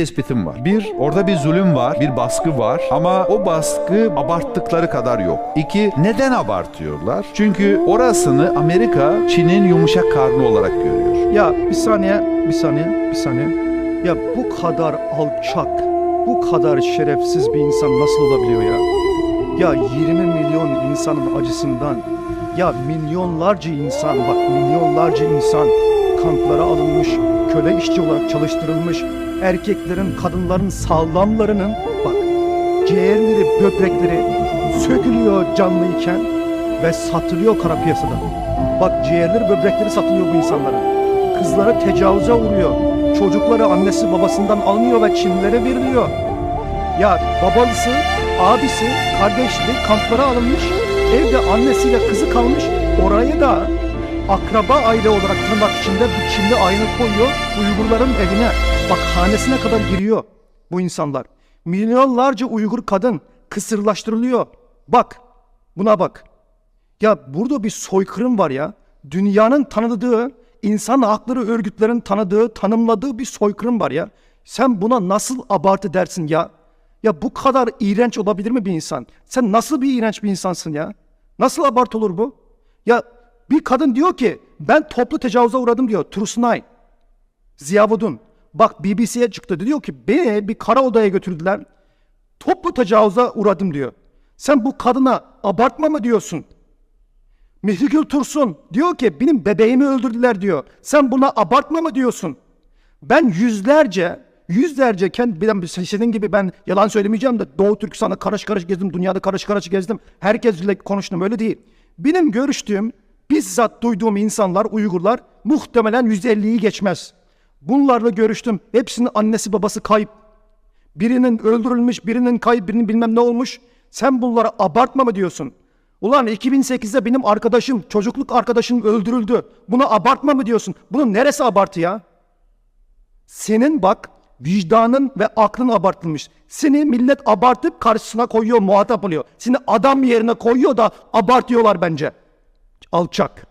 tespitim var. Bir, orada bir zulüm var, bir baskı var ama o baskı abarttıkları kadar yok. İki, neden abartıyorlar? Çünkü orasını Amerika Çin'in yumuşak karnı olarak görüyor. Ya bir saniye, bir saniye, bir saniye. Ya bu kadar alçak, bu kadar şerefsiz bir insan nasıl olabiliyor ya? Ya 20 milyon insanın acısından, ya milyonlarca insan, bak milyonlarca insan kamplara alınmış, köle işçi olarak çalıştırılmış, erkeklerin, kadınların sağlamlarının, bak ciğerleri, böbrekleri sökülüyor canlıyken ve satılıyor kara piyasada. Bak ciğerleri, böbrekleri satılıyor bu insanların. Kızları tecavüze uğruyor. Çocukları annesi babasından alınıyor ve Çinlilere veriliyor. Ya babası, abisi, kardeşleri kamplara alınmış. Evde annesiyle kızı kalmış. Oraya da akraba aile olarak tırnak içinde bir Çinli aile koyuyor. Uygurların evine. Bak hanesine kadar giriyor bu insanlar. Milyonlarca Uygur kadın kısırlaştırılıyor. Bak buna bak. Ya burada bir soykırım var ya. Dünyanın tanıdığı, insan hakları örgütlerin tanıdığı, tanımladığı bir soykırım var ya. Sen buna nasıl abartı dersin ya? Ya bu kadar iğrenç olabilir mi bir insan? Sen nasıl bir iğrenç bir insansın ya? Nasıl abartı olur bu? Ya bir kadın diyor ki ben toplu tecavüze uğradım diyor. Trusnay. Ziya Vudun. Bak BBC'ye çıktı diyor ki beni bir kara odaya götürdüler. Toplu tecavüze uğradım diyor. Sen bu kadına abartma mı diyorsun? Mihligül Tursun diyor ki benim bebeğimi öldürdüler diyor. Sen buna abartma mı diyorsun? Ben yüzlerce, yüzlerce kendi senin gibi ben yalan söylemeyeceğim de Doğu Türkistan'da karış karış gezdim, dünyada karış karış gezdim. Herkesle konuştum öyle değil. Benim görüştüğüm, bizzat duyduğum insanlar, Uygurlar muhtemelen 150'yi geçmez. Bunlarla görüştüm. Hepsinin annesi babası kayıp. Birinin öldürülmüş, birinin kayıp, birinin bilmem ne olmuş. Sen bunlara abartma mı diyorsun? Ulan 2008'de benim arkadaşım, çocukluk arkadaşım öldürüldü. Buna abartma mı diyorsun? Bunun neresi abartı ya? Senin bak vicdanın ve aklın abartılmış. Seni millet abartıp karşısına koyuyor, muhatap oluyor. Seni adam yerine koyuyor da abartıyorlar bence. Alçak.